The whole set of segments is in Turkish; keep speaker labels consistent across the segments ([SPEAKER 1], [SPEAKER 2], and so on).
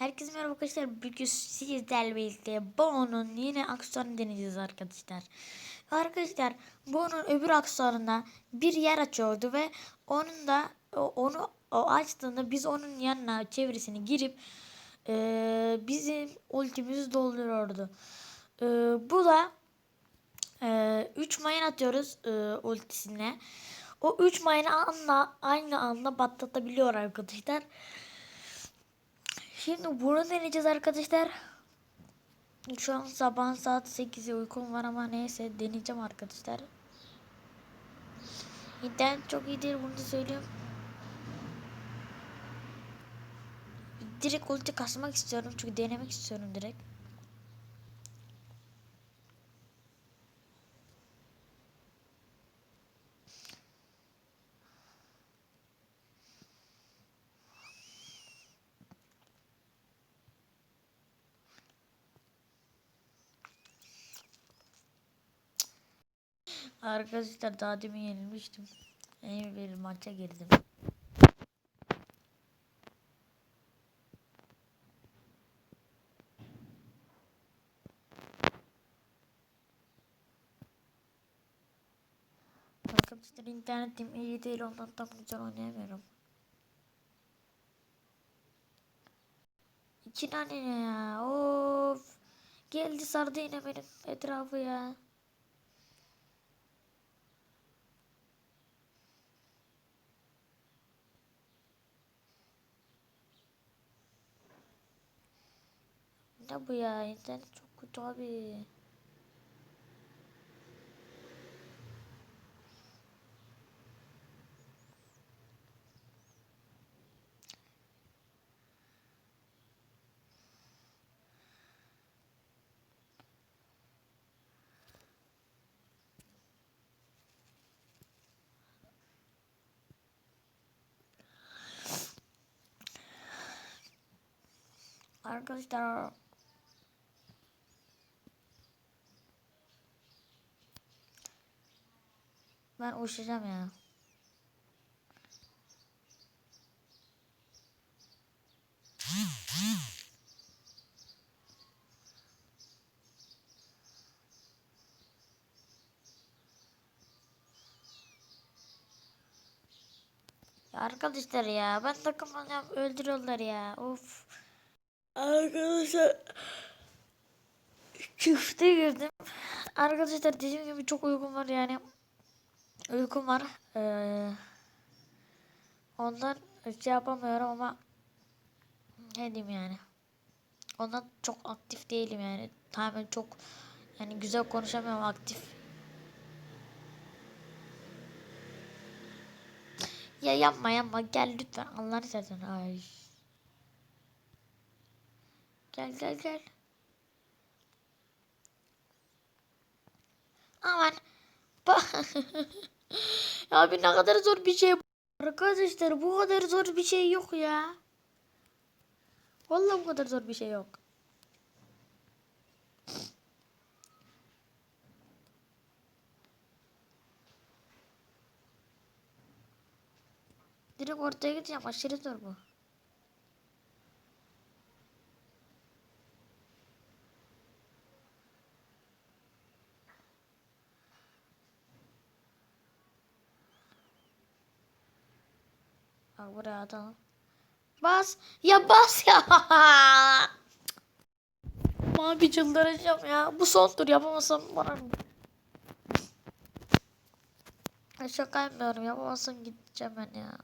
[SPEAKER 1] Herkese merhaba arkadaşlar. Bugün sizlerle birlikte Bono'nun yine aksanı deneyeceğiz arkadaşlar. Arkadaşlar Bono'nun öbür aksanında bir yer açıyordu ve onun da onu o açtığında biz onun yanına çevresini girip eee, bizim ultimizi dolduruyordu. Eee, bu da 3 mayın atıyoruz eee, ultisine. O 3 mayını anla, aynı anda patlatabiliyor arkadaşlar. Şimdi bunu deneyeceğiz arkadaşlar. Şu an sabah saat 8'e uykum var ama neyse deneyeceğim arkadaşlar. İnternet çok iyi değil bunu da söyleyeyim. Direkt ulti kasmak istiyorum çünkü denemek istiyorum direkt. Arkadaşlar daha demin yenilmiştim. Yeni bir maça girdim. Arkadaşlar internetim iyi değil ondan tam güzel oynayamıyorum. İki tane ne ya of. Geldi sardı yine benim etrafı ya. Ne bu ya? İnternet çok kötü abi. Arkadaşlar ben uçacağım ya. Arkadaşlar ya ben takımlanıyorum öldürüyorlar ya of. Arkadaşlar çifte girdim. Arkadaşlar dediğim gibi çok uykum var yani. Uykum var. Ee, ondan şey yapamıyorum ama ne diyeyim yani. Ondan çok aktif değilim yani. Tamamen çok yani güzel konuşamıyorum aktif. Ya yapma yapma gel lütfen Allah'ını seversen. Ay. Gel gel gel. Aman. Bak. Abi ne kadar zor bir şey. bu. Arkadaşlar bu kadar zor bir şey yok ya. Vallahi bu kadar zor bir şey yok. Direkt ortaya gideceğim. Aşırı zor bu. Bak buraya. Bas. Ya bas ya. Abi çıldıracağım ya. Bu son tur yapamazsam bana. Ya Şaka yapmıyorum. Yapamazsam gideceğim ben ya.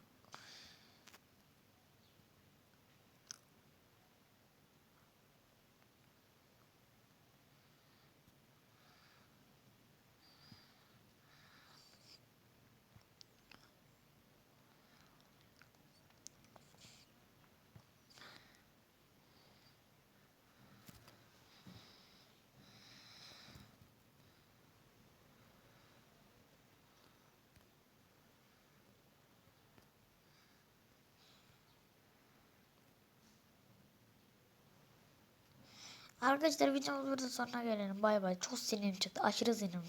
[SPEAKER 1] Arkadaşlar videomuz burada sonuna gelelim. Bay bay. Çok sinirim çıktı. Aşırı sinirim.